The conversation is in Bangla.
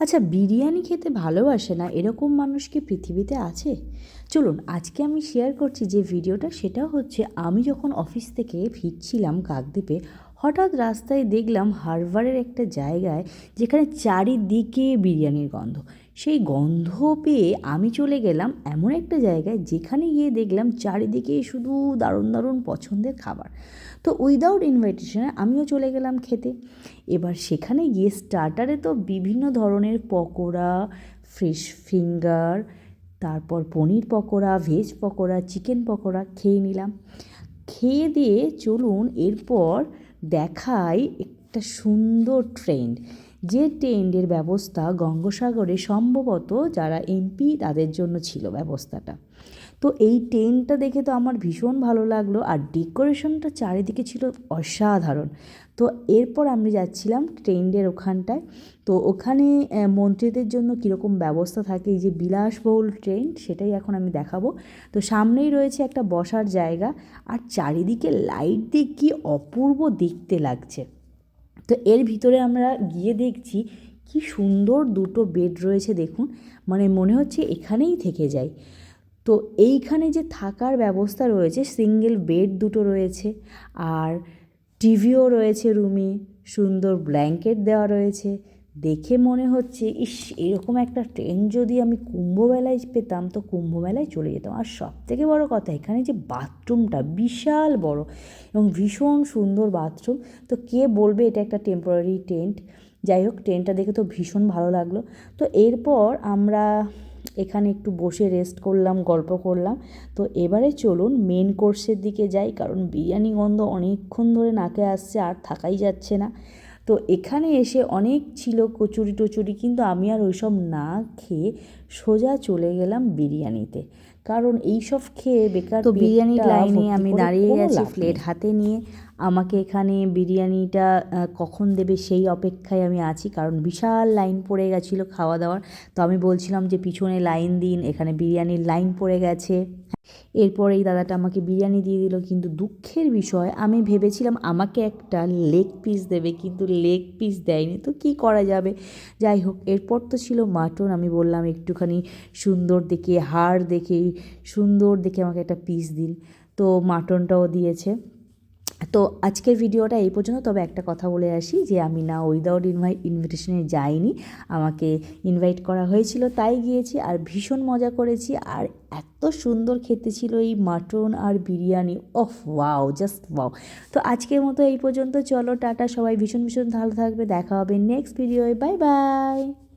আচ্ছা বিরিয়ানি খেতে ভালোবাসে না, এরকম মানুষ কি পৃথিবীতে আছে? চলুন, আজকে আমি শেয়ার করছি যে ভিডিওটা সেটা হচ্ছে আমি যখন অফিস থেকে ফিরছিলাম কাকদ্বীপে হঠাৎ রাস্তায় দেখলাম হারবারের একটা জায়গায় যেখানে চারিদিকে বিরিয়ানির গন্ধ। সেই গন্ধ পেয়ে আমি চলে গেলাম এমন একটা জায়গায় যেখানে গিয়ে দেখলাম চারিদিকে শুধু দারুণ দারুণ পছন্দের খাবার। তো উইদাউট ইনভাইটেশনে আমিও চলে গেলাম খেতে। এবার সেখানে গিয়ে স্টার্টারে তো বিভিন্ন ধরনের পকোড়া ফিশ ফিঙ্গার তারপর পনির পকোড়া ভেজ পকোড়া চিকেন পকোড়া খেয়ে নিলাম। খেয়ে দিয়ে চলুন এরপর দেখাই একটা সুন্দর ট্রেন্ড যে ট্রেন্ডের ব্যবস্থা গঙ্গোসাগরে সম্ভবত যারা এমপি তাদের জন্য ছিল ব্যবস্থাটা। তো এই টেন্টটা দেখে তো আমার ভীষণ ভালো লাগল আর ডেকোরেশনটা চারিদিকে ছিল অসাধারণ। তো এরপর আমি যাচ্ছিলাম ট্রেন্ডের ওখানটায়। তো ওখানে মন্ত্রীদের জন্য কীরকম ব্যবস্থা থাকে, এই যে বিলাসবহুল ট্রেন, সেটাই এখন আমি দেখাবো। তো সামনেই রয়েছে একটা বসার জায়গা আর চারিদিকে লাইট দিয়ে কী অপূর্ব দেখতে লাগছে। তো এর ভিতরে আমরা গিয়ে দেখছি কি সুন্দর দুটো বেড রয়েছে দেখুন মানে মনে হচ্ছে এখানেই থেকে যাই তো এইখানে যে থাকার ব্যবস্থা রয়েছে সিঙ্গেল বেড দুটো রয়েছে, আর টিভিও রয়েছে রুমে সুন্দর ব্ল্যাঙ্কেট দেওয়া রয়েছে। দেখে মনে হচ্ছে, ইস, এরকম একটা ট্রেন যদি আমি কুম্ভমেলায় পেতাম, তো কুম্ভমেলায় চলে যেতাম। আর সব থেকে বড়ো কথা, এখানে যে বাথরুমটা বিশাল বড় এবং ভীষণ সুন্দর বাথরুম। তো কে বলবে এটা একটা টেম্পোরারি টেন্ট যাই হোক ট্রেনটা দেখে তো ভীষণ ভালো লাগল। তো এরপর আমরা এখানে একটু বসে রেস্ট করলাম গল্প করলাম। তো এবারে চলুন মেন কোর্সের দিকে যাই কারণ বিরিয়ানি গন্ধ অনেকক্ষণ ধরে নাকে আসছে আর থাকাই যাচ্ছে না। তো এখানে এসে অনেক ছিল কচুরি টচুরি কিন্তু আমি আর ওইসব না খেয়ে সোজা চলে গেলাম বিরিয়ানিতে। কারণ এইসব খেয়ে বেকার তো বিরিয়ানির লাইনে আমি দাঁড়িয়ে গেছি প্লেট হাতে নিয়ে আমাকে এখানে বিরিয়ানিটা কখন দেবে সেই অপেক্ষায় আমি আছি, কারণ বিশাল লাইন পড়ে গেছিল খাওয়া দাওয়ার। তো আমি বলছিলাম যে, পিছনে লাইন দিন, এখানে বিরিয়ানির লাইন পড়ে গেছে। এরপর এই দাদাটা আমাকে বিরিয়ানি দিয়ে দিল, কিন্তু দুঃখের বিষয়, আমি ভেবেছিলাম আমাকে একটা লেগ পিস দেবে, কিন্তু লেগ পিস দেয়নি। তো কি করা যাবে? যাই হোক, এরপর তো ছিল মাটন। আমি বললাম, একটুখানি সুন্দর দেখে, হাড় দেখে, সুন্দর দেখে আমাকে একটা পিস দিন। তো মাটনটাও দিয়েছে। তো আজকের ভিডিওটা এই পর্যন্ত। তবে একটা কথা বলে আসি যে আমি না উইদাউট ইনভাইট ইনভিটেশনে যাইনি। আমাকে ইনভাইট করা হয়েছিল, তাই গিয়েছি আর ভীষণ মজা করেছি। আর এত সুন্দর খেতে ছিল এই মাটন আর বিরিয়ানি। অফ ওয়াও জাস্ট ওয়াও তো আজকের মতো এই পর্যন্ত। চলো, টাটা সবাই। ভীষণ ভীষণ ভালো থাকবে। দেখা হবে নেক্সট ভিডিওয়ে বাই বাই